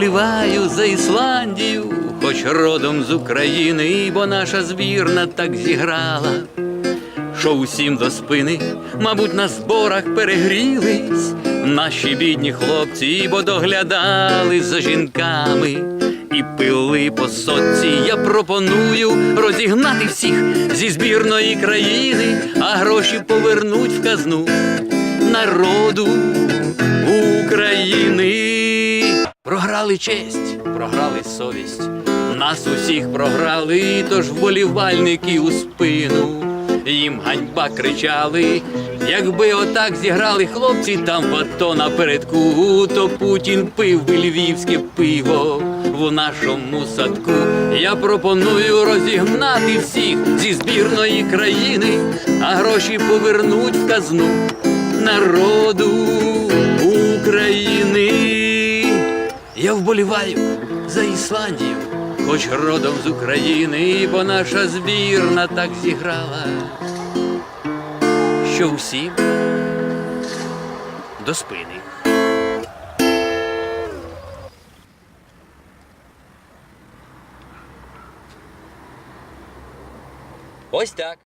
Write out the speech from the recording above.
вболіваю за Ісландію, хоч родом з України, бо наша збірна так зіграла, що усім до спини, мабуть, на зборах перегрілись наші бідні хлопці, бо доглядали за жінками і пили по соці. Я пропоную розігнати всіх зі збірної країни, а гроші повернуть в казну народу України. Програли честь, програли совість. Нас усіх програли, тож вболівальники у спину. Їм ганьба кричали. Якби отак зіграли хлопці там в АТО напередку, то Путін пив би львівське пиво в нашому садку. Я пропоную розігнати всіх зі збірної країни, а гроші повернуть в казну народу України. Я вболіваю за Ісландію, хоч родом з України, бо наша збірна так зіграла, що всім до спини. Ось так.